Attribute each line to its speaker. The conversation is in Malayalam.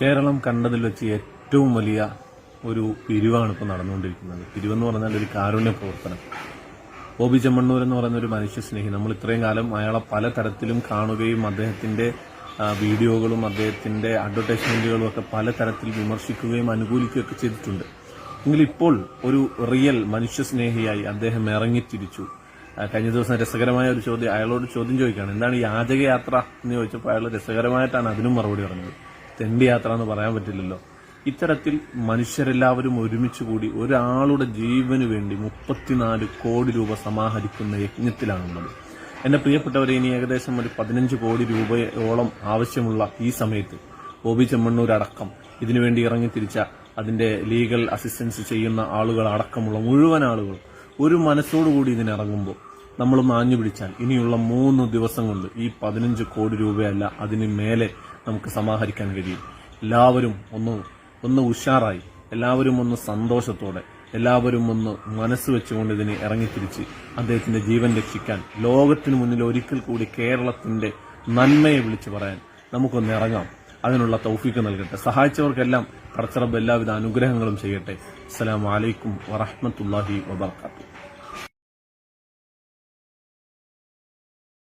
Speaker 1: കേരളം കണ്ടതിൽ വെച്ച് ഏറ്റവും വലിയ ഒരു പിരിവാണ് ഇപ്പോൾ നടന്നുകൊണ്ടിരിക്കുന്നത്. പിരിവെന്ന് പറഞ്ഞാൽ ഒരു കാരുണ്യ പ്രവർത്തനം. ഒ ബി ചെമ്മണ്ണൂർ എന്ന് പറയുന്ന ഒരു മനുഷ്യസ്നേഹി നമ്മൾ ഇത്രയും കാലം അയാളെ പല തരത്തിലും കാണുകയും അദ്ദേഹത്തിന്റെ വീഡിയോകളും അദ്ദേഹത്തിന്റെ അഡ്വർടൈസ്മെന്റുകളും ഒക്കെ പല തരത്തിൽ വിമർശിക്കുകയും അനുകൂലിക്കുകയും ഒക്കെ ചെയ്തിട്ടുണ്ട്. എങ്കിൽ ഇപ്പോൾ ഒരു റിയൽ മനുഷ്യസ്നേഹിയായി അദ്ദേഹം ഇറങ്ങിത്തിരിച്ചു. കഴിഞ്ഞ ദിവസം രസകരമായ ഒരു ചോദ്യം അയാളോട് ചോദ്യം ചോദിക്കുകയാണ്. എന്താണ് യാചകയാത്ര യാത്ര എന്ന് ചോദിച്ചപ്പോൾ അയാൾ രസകരമായിട്ടാണ് അതിനും മറുപടി പറഞ്ഞത്. തെണ്ടി യാത്ര എന്ന് പറയാൻ പറ്റില്ലല്ലോ. ഇത്തരത്തിൽ മനുഷ്യരെല്ലാവരും ഒരുമിച്ച് കൂടി ഒരാളുടെ ജീവന് വേണ്ടി മുപ്പത്തിനാല് കോടി രൂപ സമാഹരിക്കുന്ന യജ്ഞത്തിലാണുള്ളത്. എന്റെ പ്രിയപ്പെട്ടവരെ ഇനി ഏകദേശം ഒരു പതിനഞ്ച് കോടി രൂപയോളം ആവശ്യമുള്ള ഈ സമയത്ത് ബോബി ചെമ്മണ്ണൂർ അടക്കം ഇതിനുവേണ്ടി ഇറങ്ങിത്തിരിച്ച അതിന്റെ ലീഗൽ അസിസ്റ്റൻസ് ചെയ്യുന്ന ആളുകൾ അടക്കമുള്ള മുഴുവൻ ആളുകൾ ഒരു മനസ്സോടുകൂടി ഇതിനിറങ്ങുമ്പോൾ നമ്മൾ മാഞ്ഞു പിടിച്ചാൽ ഇനിയുള്ള മൂന്ന് ദിവസം കൊണ്ട് ഈ പതിനഞ്ച് കോടി രൂപയല്ല അതിന് മേലെ നമുക്ക് സമാഹരിക്കാൻ കഴിയും. എല്ലാവരും ഒന്ന് ഒന്ന് ഉഷാറായി. എല്ലാവരും ഒന്ന് സന്തോഷത്തോടെ. എല്ലാവരും ഒന്ന് മനസ്സ് വെച്ചുകൊണ്ട് ഇതിനെ ഇറങ്ങിത്തിരിച്ച് അദ്ദേഹത്തിന്റെ ജീവൻ രക്ഷിക്കാൻ ലോകത്തിന് മുന്നിൽ ഒരിക്കൽ കൂടി കേരളത്തിന്റെ നന്മയെ വിളിച്ചു പറയാൻ നമുക്കൊന്ന് ഇറങ്ങാം. അതിനുള്ള തൗഫീക്ക് നൽകട്ടെ. സഹായിച്ചവർക്കെല്ലാം കടച്ചറബ് എല്ലാവിധ അനുഗ്രഹങ്ങളും ചെയ്യട്ടെ. അസ്സലാമു അലൈക്കും വറഹ്മത്തുള്ളാഹി വബർക്കാത്തു.